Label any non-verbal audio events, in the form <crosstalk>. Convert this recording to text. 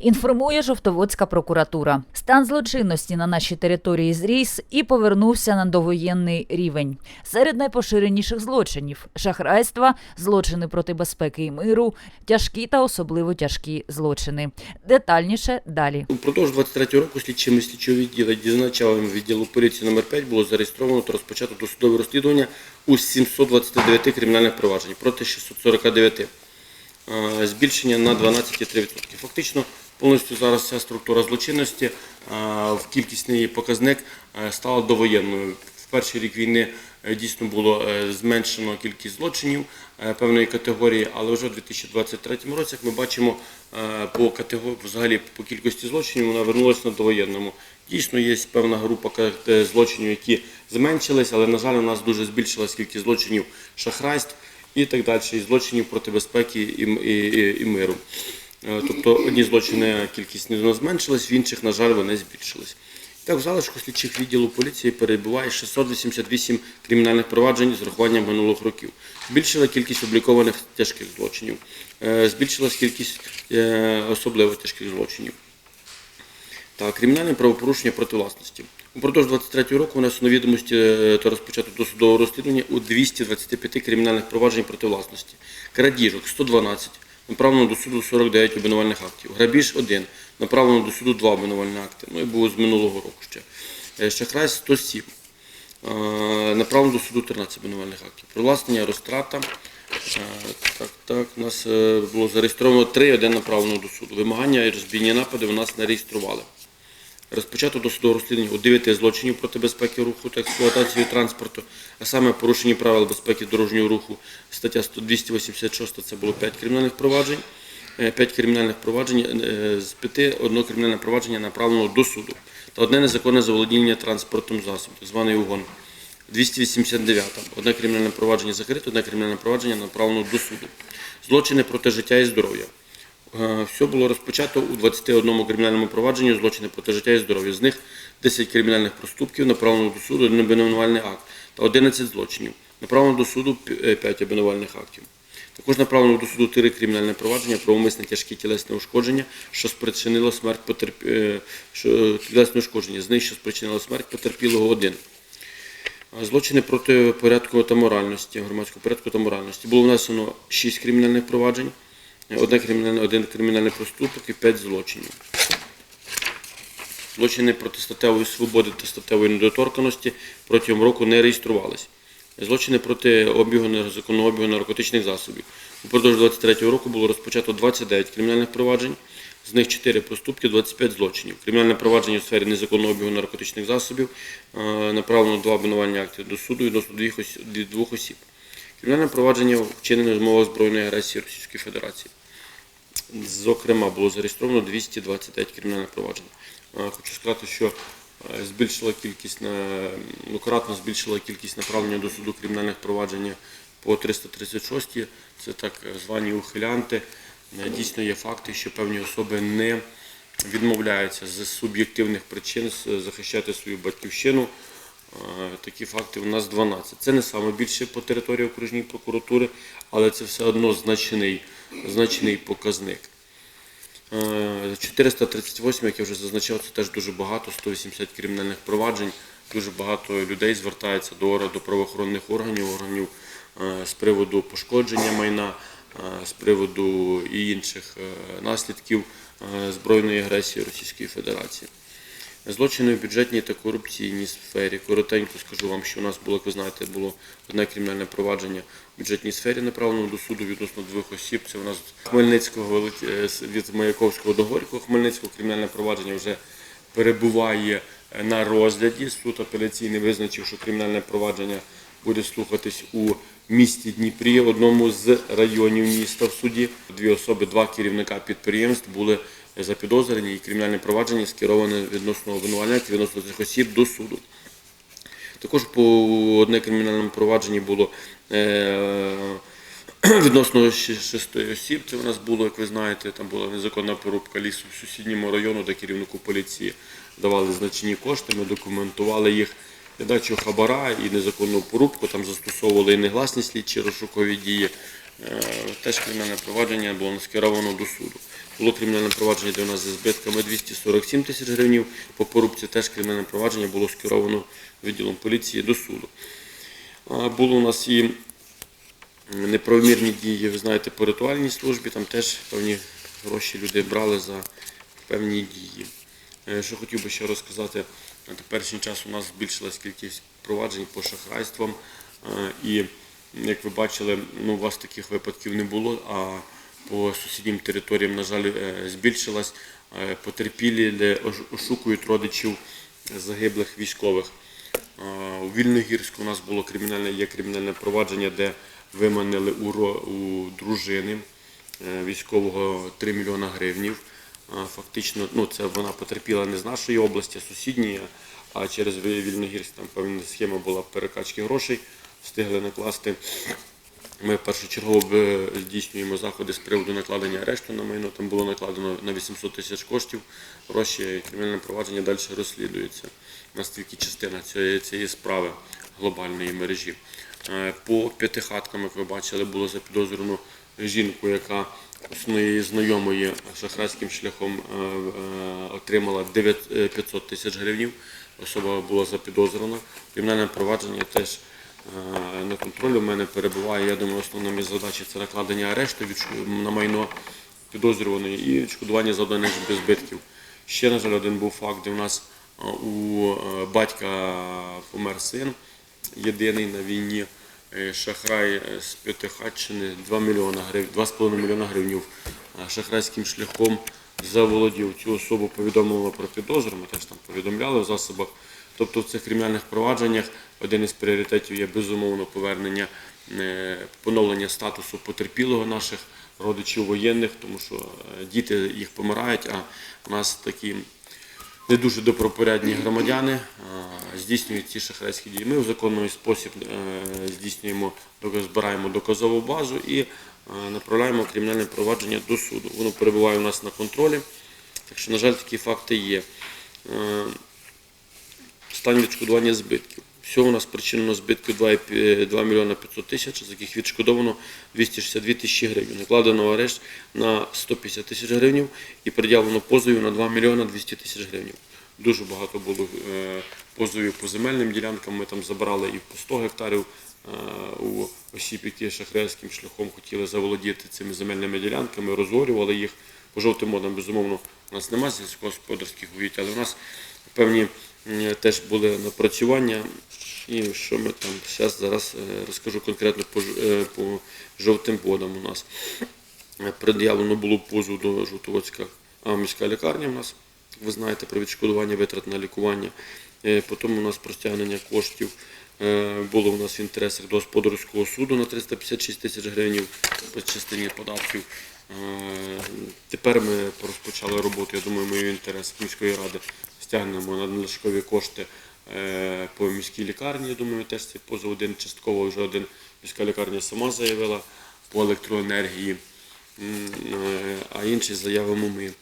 Інформує Жовтоводська прокуратура. Стан злочинності на нашій території зріс і повернувся на довоєнний рівень. Серед найпоширеніших злочинів шахрайства, злочини проти безпеки і миру, тяжкі та особливо тяжкі злочини. Детальніше далі. Упродовж 23 року слідчими слідчого відділу дізначалами відділу поліції номер 5 було зареєстровано та розпочато досудове розслідування у 729 кримінальних проваджень проти 649. Е, Збільшення на 12,3%. Фактично, повністю зараз ця структура злочинності е, в кількісний показник е, стала довоєнною. В перший рік війни е, дійсно було зменшено кількість злочинів певної категорії, але вже у 2023 році, як ми бачимо, по категорії, взагалі по кількості злочинів вона вернулася на довоєнному. Дійсно, є певна група злочинів, які зменшились, але, на жаль, у нас дуже збільшилась кількість злочинів шахрайств і так далі, і злочинів проти безпеки і, і, і, і миру. Е, Тобто одні злочини кількість не зменшилась, в інших, на жаль, вони збільшились. Так, в залишку слідчих відділу поліції перебуває 688 кримінальних проваджень з урахуванням минулих років. Збільшила кількість облікованих тяжких злочинів, Е, збільшилась кількість е, особливо тяжких злочинів та кримінальне правопорушення проти власності. Упродовж 23 року внесено відомості е, та розпочато досудове розслідування у 225 кримінальних проваджень проти власності. Крадіжок 112, направлено до суду 49 обвинувальних актів. Грабіж 1, направлено до суду 2 обвинувальні акти. Ну і було з минулого року ще. Шахрай 107. Е, Направлено до суду 13 обвинувальних актів. Привласнення, розтрата. Е, Так, так, у нас е, було зареєстровано 3, один направлено до суду. Вимагання і розбійні напади у нас не реєстрували. Розпочато досудове розслідування у 9 злочинів проти безпеки руху та експлуатації транспорту, а саме порушення правил безпеки дорожнього руху. Стаття 286 це було 5 кримінальних проваджень. 5 кримінальних проваджень, е, з 5 одне кримінальне провадження направлено до суду та одне незаконне заволодіння транспортом засобом, так званий угон. 289. Одне кримінальне провадження закрите, одне кримінальне провадження направлено до суду. Злочини проти життя і здоров'я. Е, Все було розпочато у 21 кримінальному провадженні злочини проти життя і здоров'я. З них 10 кримінальних проступків направлено до суду, один обвинувальний акт та 11 злочинів. Направлено до суду 5 обвинувальних актів. Також направлено до суду 3 кримінальне провадження про умисне тяжкі тілесне ушкодження, що спричинило смерть потерп... е, тілесне ушкодження. З них, що спричинило смерть потерпілого один. Злочини проти порядку та моральності, громадського порядку та моральності. Було внесено 6 кримінальних проваджень, одне кримінальне, один кримінальний проступок і 5 злочинів. Злочини проти статевої свободи та статевої недоторканості протягом року не реєструвалися. Злочини проти обігу незаконного обігу наркотичних засобів. Упродовж 23 року було розпочато 29 кримінальних проваджень, з них 4 проступки, 25 злочинів. Кримінальне провадження у сфері незаконного обігу наркотичних засобів е, направлено два обвинувальні акти до суду відносно двох осіб- Кримінальне провадження вчинене з мовою збройної агресії Російської Федерації. Зокрема, було зареєстровано 229 кримінальних проваджень. Е, Хочу сказати, що е, збільшила кількість на ну, кратно збільшила кількість направлення до суду кримінальних проваджень по 336. Це так звані ухилянти. Е, Дійсно є факти, що певні особи не відмовляються з суб'єктивних причин захищати свою батьківщину. Е, Такі факти у нас 12. Це не саме більше по території окружної прокуратури, але це все одно значний, значний показник. Е, 438, як я вже зазначав, це теж дуже багато, 180 кримінальних проваджень. Дуже багато людей звертається до, до правоохоронних органів, органів е, з приводу пошкодження майна, е, з приводу і інших е, наслідків е, збройної агресії Російської Федерації. Злочини в бюджетній та корупційній сфері. Коротенько скажу вам, що у нас було, як ви знаєте, було одне кримінальне провадження в бюджетній сфері, направлено до суду відносно двох осіб. Це у нас Хмельницького е, від Маяковського до Горького Хмельницького кримінальне провадження вже перебуває е, на розгляді. Суд апеляційний визначив, що кримінальне провадження буде слухатись у місті Дніпрі, одному з районів міста в суді. Дві особи, два керівника підприємств були запідозрені і кримінальне провадження скероване відносно обвинувальників, відносно цих осіб до суду. Також по одне кримінальному провадженні було е, <clears throat> відносно шести осіб. Це у нас було, як ви знаєте, там була незаконна порубка лісу в сусідньому району, де керівнику поліції давали значні кошти. Ми документували їх дачу хабара і незаконну порубку. Там застосовували і негласні слідчі розшукові дії. Е, Теж кримінальне провадження було скеровано до суду. Було кримінальне провадження, де у нас зі збитками 247 тисяч гривень. По порубці теж кримінальне провадження було скеровано відділом поліції до суду. Було у нас і неправомірні дії, ви знаєте, по ритуальній службі, там теж певні гроші люди брали за певні дії. Е, Що хотів би ще розказати, на теперішній час у нас збільшилась кількість проваджень по шахрайствам. Е, І як ви бачили, ну, у вас таких випадків не було, а по сусіднім територіям, на жаль, е, збільшилась. Е, Потерпілі ошукують родичів загиблих військових. Е, У Вільногірську у нас було кримінальне, є кримінальне провадження, де виманили у, дружини військового 3 мільйона гривнів. Фактично, ну це вона потерпіла не з нашої області, а сусідньої, а через Вільногірськ там певна схема була перекачки грошей, встигли накласти. Ми першочергово е, здійснюємо заходи з приводу накладення арешту на майно. Там було накладено на 800 тисяч коштів. Гроші кримінальне провадження далі розслідується. Настільки частина цієї, справи глобальної мережі. Е, По п'ятихаткам, як ви бачили, було запідозрено жінку, яка своєї знайомої шахрайським шляхом е, отримала 9 е, 500 тисяч гривень. Особа була запідозрена. Кримінальне провадження теж на контролі в мене перебуває. Я думаю, основна основними задачі це накладення арешту на майно підозрюваної і відшкодування завданих збитків. Ще, на жаль, один був факт, де в нас е, у е, батька помер син, єдиний на війні. Е, Шахрай е, з П'ятихатчини 2 мільйона гривень, 2,5 мільйона гривень шахрайським шляхом заволодів цю особу, повідомлено про підозру. Ми теж там повідомляли в засобах. Тобто в цих кримінальних провадженнях один із пріоритетів є безумовно повернення, е, поновлення статусу потерпілого наших родичів воєнних, тому що е, діти їх помирають, а у нас такі не дуже добропорядні громадяни здійснюють ці шахрайські дії. Ми в законний спосіб е, здійснюємо, збираємо доказову базу і направляємо кримінальне провадження до суду. Воно перебуває у нас на контролі. Так що, на жаль, такі факти є. Е, Стан відшкодування збитків. Всього у нас причинено збитків 2,5 2 мільйона 500 тисяч, з яких відшкодовано 262 тисячі гривень. Накладено арешт на 150 тисяч гривень і пред'явлено позовів на 2 мільйона 200 тисяч гривень. Дуже багато було е, позовів по земельним ділянкам. Ми там забрали і по 100 гектарів е, у осіб, які шахрайським шляхом хотіли заволодіти цими земельними ділянками, розорювали їх. По жовтим модам, безумовно, у нас немає сільськогосподарських угідь, але у нас певні теж були напрацювання. І що ми там зараз зараз е, розкажу конкретно по, е, по жовтим водам у нас. Е, Пред'явлено було позов до Жовтоводська міська лікарня у нас, ви знаєте, про відшкодування витрат на лікування. Потім у нас про стягнення коштів було у нас в інтересах до господарського суду на 356 тисяч гривень по частині податків. Е, Тепер ми розпочали роботу, я думаю, мою інтерес міської ради стягнемо на надлишкові кошти е, по міській лікарні. Я думаю, теж цей позов один частково вже один міська лікарня сама заявила по електроенергії. Е, А інші заявимо ми.